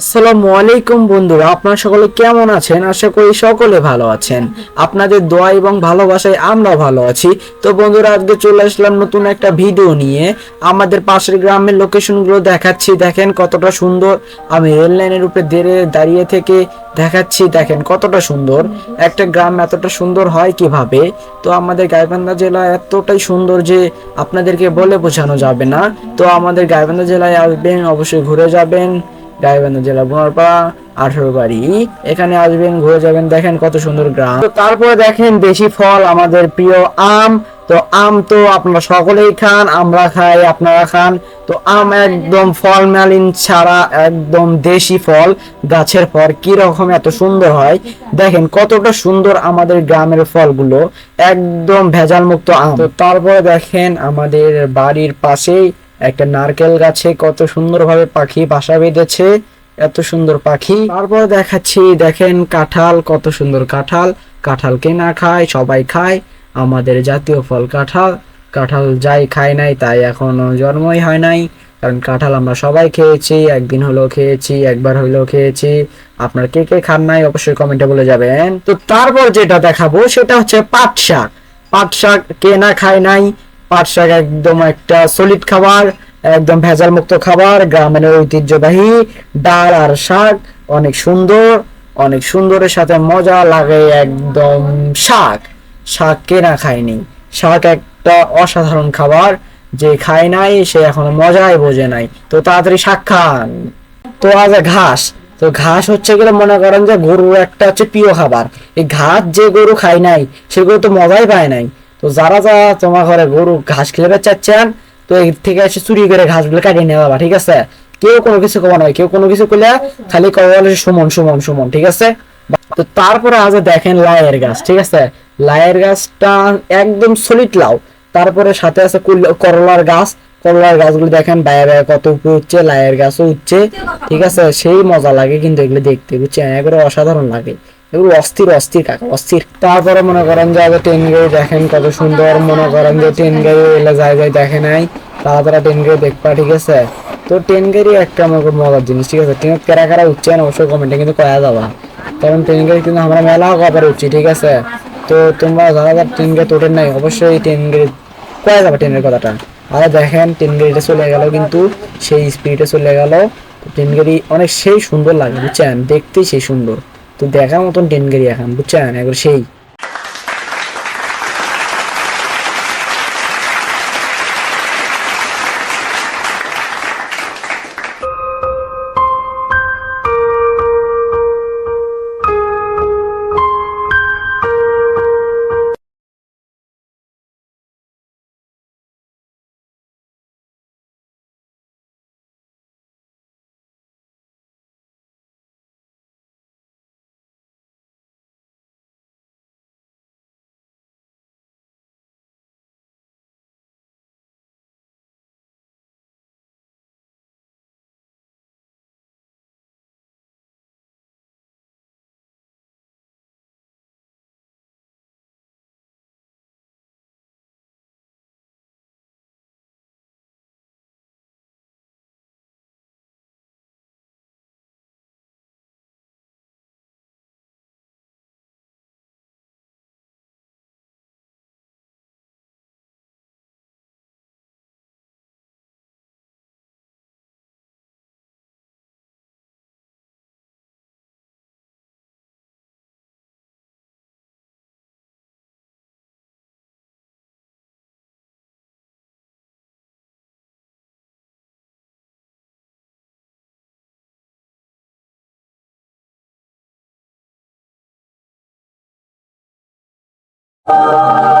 আসসালামু আলাইকুম বন্ধুরা, আপনারা সকলে কেমন আছেন? আশা করি সকলে ভালো আছেন। আপনাদের দোয়া এবং ভালোবাসায় আমরা ভালো আছি। তো বন্ধুরা, আজকে চলে আসলাম নতুন একটা ভিডিও নিয়ে। আমাদের পাশের গ্রামের লোকেশনগুলো দেখাচ্ছি। দেখেন কতটা সুন্দর। আমি রেল লাইনের উপরে দেড়ে দাঁড়িয়ে থেকে দেখাচ্ছি। দেখেন কতটা সুন্দর। একটা গ্রাম এতটা সুন্দর হয় কীভাবে? তো আমাদের গাইবান্ধা জেলা এতটাই সুন্দর যে আপনাদেরকে বলে বোঝানো যাবে না। তো আমাদের গাইবান্ধা জেলায় আসবেন, অবশ্যই ঘুরে যাবেন। গাইবান্ধা জেলা বোনারপাড়া আঠারো বাড়ি। এখানে আসবেন, ঘুরে যাবেন, দেখেন কত সুন্দর গ্রাম। তারপরে দেখেন, দেশি ফল আমাদের প্রিয় আম। তো আম তো আপনারা সকলেই খান, আমরা খাই, আপনারা খান। তো আম একদম ফল মালিন ছাড়া একদম দেশি ফল। গাছের ফল রকম এত সুন্দর হয়। দেখেন কতটা সুন্দর আমাদের গ্রামের ফলগুলো। একদম ভেজাল মুক্ত আম। তো তারপরে দেখেন আমাদের বাড়ির পাশেই একটা নারকেল গাছে কত সুন্দরভাবে পাখি বাসা বেঁধেছে, এত সুন্দর পাখি। তারপর দেখাচ্ছি, দেখেন কাঁঠাল, কত সুন্দর কাঁঠাল। কাঁঠাল কে না খায়, সবাই খায়। আমাদের জাতীয় ফল কাঁঠাল। কাঁঠাল যাই খায় নাই, তাই এখনও জন্মই হয় নাই। কারণ কাঁঠাল আমরা সবাই খেয়েছি, একদিন হলেও খেয়েছি, একবার হলেও খেয়েছি। আপনার কে কে খান নাই, অবশ্যই কমেন্টে বলে যাবেন। তো তারপর যেটা দেখাবো, সেটা হচ্ছে পাট শাক। পাট শাক কে না খায় নাই পাট শাক একদম একটা সলিড খাবার, একদম ভেজাল মুক্ত খাবার গ্রামের ঐতিহ্যবাহী ডাল আর শাক, অনেক সুন্দর, অনেক সুন্দরের সাথে মজা লাগে একদম শাক। শাক কে না খায়নি। শাক একটা অসাধারণ খাবার, যে খায় নাই, সে এখনও মজাই বোঝে নাই। তো তাড়াতাড়ি শাক খান। তো আজ ঘাস। তো ঘাস হচ্ছে গেলে মনে করেন যে গরুর একটা হচ্ছে প্রিয় খাবার। এই ঘাস যে গরু খায় নাই, সে গরু তো মজাই পায় নাই। তো যারা যারা তোমার ঘরে গরু ঘাস খেতে চাচ্ছেন তো এর থেকে এসে চুরি করে ঘাসগুলো কাটিয়ে নিয়ে যাবা ঠিক আছে? কেউ কোনো কিছু কবা নয়, কেউ কোনো কিছু করলে খালি কবা সুমন সুমন সুমন, ঠিক আছে? তো তারপরে আজ দেখেন লায়ের গাছ, ঠিক আছে? লায়ের গাছটা একদম সলিড লাউ। তারপরে সাথে আছে করলার গাছ। করলার গাছগুলো দেখেন বাইরে বাইরে কত উপরে উঠছে লায়ের গাছও উঠছে, ঠিক আছে? সেই মজা লাগে কিন্তু এগুলো দেখতে, বুঝছেন? এগুলো অসাধারণ লাগে। এগুলো অস্থির অস্থির কাকা, অস্থির। তারপরে মনে করেন যে আগে ট্রেন গাড়ি দেখেন কত সুন্দর, মনে করেন যে ট্রেন গাড়ি এলে যায় যায় দেখে নাই। তারা তারা ট্রেন গাড়ি দেখবা ঠিক আছে। তো ট্রেন গাড়ি একটা খুব মজার জিনিস, ঠিক আছে? ট্রেনের কারা কারা উঠছে না, অবশ্যই কমেন্টে কিন্তু কয়া যাবা। কারণ ট্রেন গাড়ি কিন্তু আমরা মেলা কবার উঠছি, ঠিক আছে? তো তোমরা যারা যারা ট্রেন গাড়ি তোটেন নাই, অবশ্যই ট্রেন গাড়ি কয়া যাবে ট্রেনের কথাটা। আর দেখেন ট্রেন গাড়িটা চলে গেল কিন্তু সেই স্পিডে চলে গেল। ট্রেন গাড়ি অনেক সেই সুন্দর লাগে, বুঝছেন? দেখতেই সেই সুন্দর। তো দেখার মতন ট্রেন গাড়ি এখন বুঝছেন? একবার সেই। Música